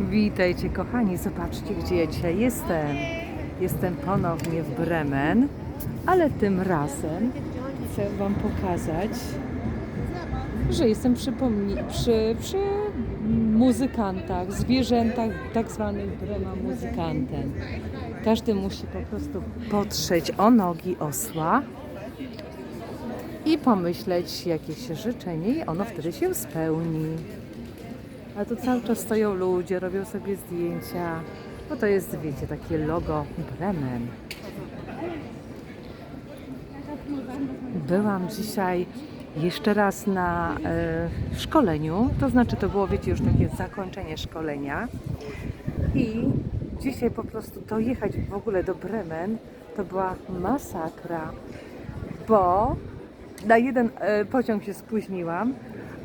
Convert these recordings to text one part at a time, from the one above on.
Witajcie kochani, zobaczcie gdzie ja dzisiaj jestem. Jestem ponownie w Bremen, ale tym razem chcę Wam pokazać, że jestem przy, przy, przy muzykantach, zwierzętach, tak zwanych Brema muzykantem. Każdy musi po prostu potrzeć o nogi osła i pomyśleć jakieś życzenie i ono wtedy się spełni. A tu cały czas stoją ludzie, robią sobie zdjęcia. Bo to jest, wiecie, takie logo Bremen. Byłam dzisiaj jeszcze raz na e, szkoleniu. To znaczy, to było, wiecie, już takie zakończenie szkolenia. I dzisiaj po prostu to jechać w ogóle do Bremen to była masakra, bo na jeden e, pociąg się spóźniłam,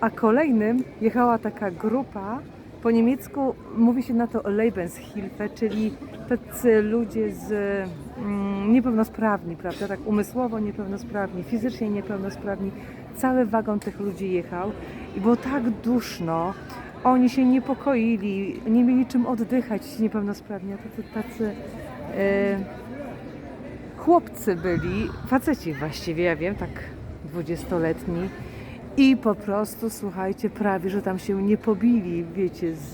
a kolejnym jechała taka grupa. Po niemiecku mówi się na to Lebenshilfe, czyli tacy ludzie z mm, niepełnosprawni, prawda? Tak umysłowo niepełnosprawni, fizycznie niepełnosprawni. Cały wagon tych ludzi jechał i było tak duszno. Oni się niepokoili, nie mieli czym oddychać niepełnosprawni, a tacy, tacy e, chłopcy byli, faceci właściwie, ja wiem, tak dwudziestoletni i po prostu, słuchajcie, prawie, że tam się nie pobili, wiecie, z,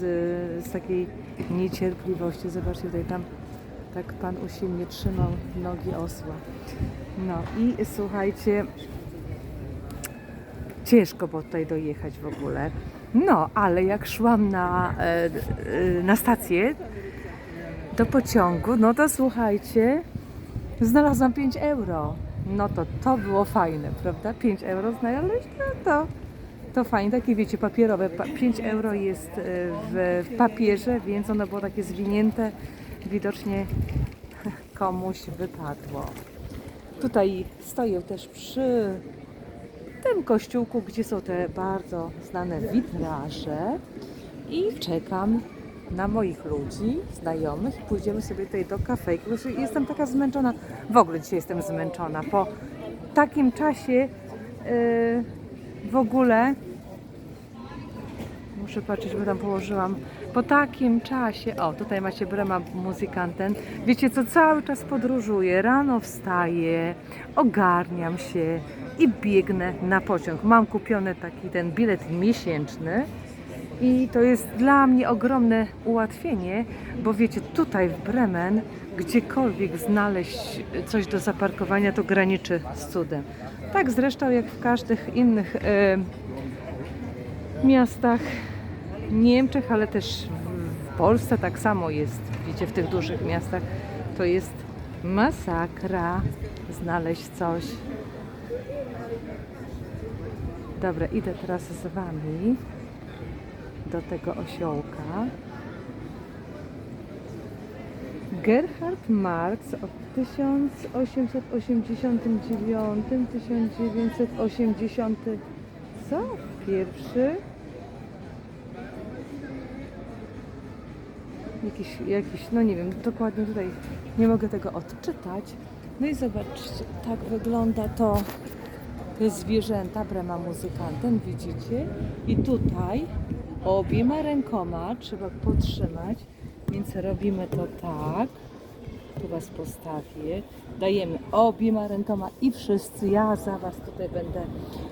z takiej niecierpliwości. Zobaczcie, tutaj tam tak pan usilnie trzymał nogi osła. No i słuchajcie, ciężko było tutaj dojechać w ogóle. No, ale jak szłam na, e, e, na stację do pociągu, no to słuchajcie, znalazłam 5 euro. No to to było fajne, prawda? 5 euro znaleźć, no to, to fajnie. Takie wiecie, papierowe. Pa- 5 euro jest e, w papierze, więc ono było takie zwinięte. Widocznie komuś wypadło. Tutaj stoję też przy tym kościółku, gdzie są te bardzo znane witraże i czekam na moich ludzi, znajomych. Pójdziemy sobie tutaj do kafejki. Jestem taka zmęczona, w ogóle dzisiaj jestem zmęczona. Po takim czasie yy, w ogóle muszę patrzeć, bo tam położyłam. Po takim czasie, o tutaj macie Brema Muzykanten. Wiecie co, cały czas podróżuję. Rano wstaję, ogarniam się i biegnę na pociąg. Mam kupiony taki ten bilet miesięczny. I to jest dla mnie ogromne ułatwienie, bo wiecie, tutaj w Bremen gdziekolwiek znaleźć coś do zaparkowania, to graniczy z cudem. Tak zresztą jak w każdych innych e, miastach Niemczech, ale też w, Polsce tak samo jest. Wiecie, w tych dużych miastach to jest masakra znaleźć coś. Dobra, idę teraz z Wami do tego osiołka. Gerhard Marx od 1889-1980 co? Pierwszy jakiś, jakiś, no nie wiem, dokładnie tutaj nie mogę tego odczytać. No i zobaczcie, tak wygląda to te zwierzęta Brema muzykantem, widzicie? I tutaj obiema rękoma trzeba podtrzymać, więc robimy to tak. Tu Was postawię. Dajemy obiema rękoma i wszyscy, ja za Was tutaj będę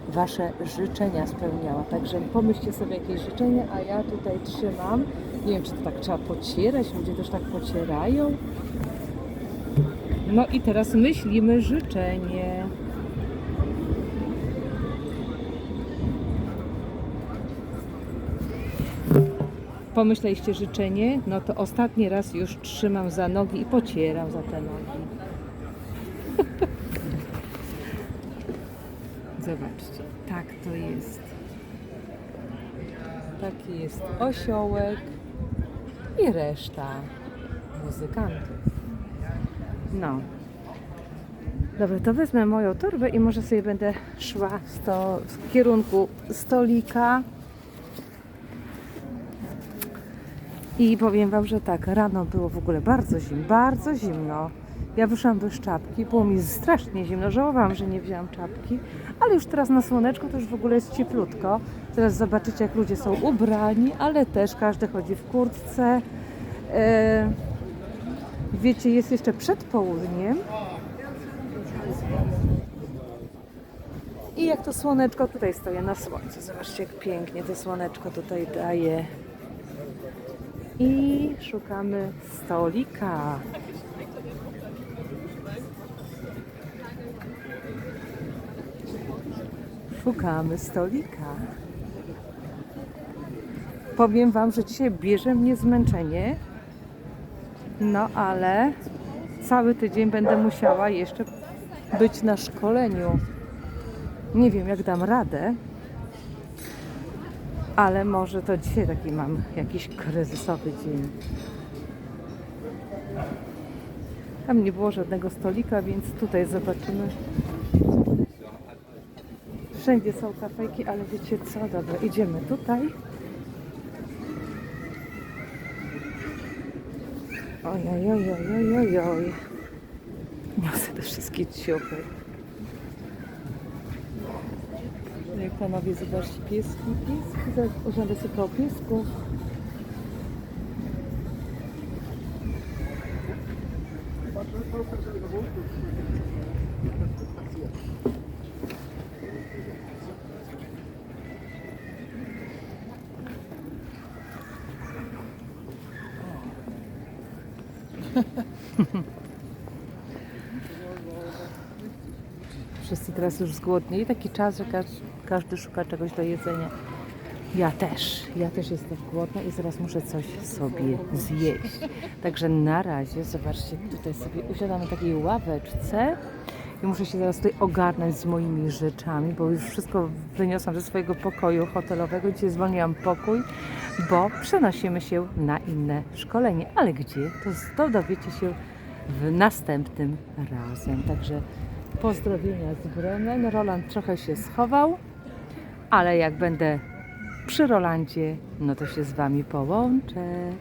Wasze życzenia spełniała. Także pomyślcie sobie jakieś życzenie, a ja tutaj trzymam. Nie wiem, czy to tak trzeba pocierać, ludzie też tak pocierają. No i teraz myślimy życzenie. Pomyśleliście życzenie? No to ostatni raz już trzymam za nogi i pocieram za te nogi. Zobaczcie, tak to jest. Taki jest osiołek i reszta muzykantów. No. Dobra, to wezmę moją torbę i może sobie będę szła w kierunku stolika. I powiem Wam, że tak, rano było w ogóle bardzo zimno, bardzo zimno. Ja wyszłam bez czapki, było mi strasznie zimno, żałowałam, że nie wzięłam czapki, ale już teraz na słoneczko to już w ogóle jest cieplutko. Teraz zobaczycie, jak ludzie są ubrani, ale też każdy chodzi w kurtce. E, wiecie, jest jeszcze przed południem. I jak to słoneczko, tutaj stoję na słońcu. Zobaczcie, jak pięknie to słoneczko tutaj daje. I szukamy stolika. Szukamy stolika. Powiem Wam, że dzisiaj bierze mnie zmęczenie. No ale cały tydzień będę musiała jeszcze być na szkoleniu. Nie wiem, jak dam radę, ale może to dzisiaj taki mam jakiś kryzysowy dzień. Tam nie było żadnego stolika, więc tutaj zobaczymy. Wszędzie są kafejki, ale wiecie co? Dobra, idziemy tutaj. Oj, oj, oj, oj, oj, oj. Niosę te wszystkie ciuchy. Jak panowie, zobaczcie, pieski, pieski, zaraz usiądę sobie koło piesków. Wszyscy teraz już zgłodnili. Taki czas, że każdy, każdy szuka czegoś do jedzenia. Ja też. Ja też jestem głodna i zaraz muszę coś sobie zjeść. Także na razie, zobaczcie, tutaj sobie usiadam na takiej ławeczce i muszę się zaraz tutaj ogarnąć z moimi rzeczami, bo już wszystko wyniosłam ze swojego pokoju hotelowego. Dzisiaj zwolniłam pokój, bo przenosimy się na inne szkolenie. Ale gdzie? To, to dowiecie się w następnym razem. Także pozdrowienia z Bremen. Roland trochę się schował, ale jak będę przy Rolandzie, no to się z Wami połączę.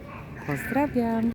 Pozdrawiam.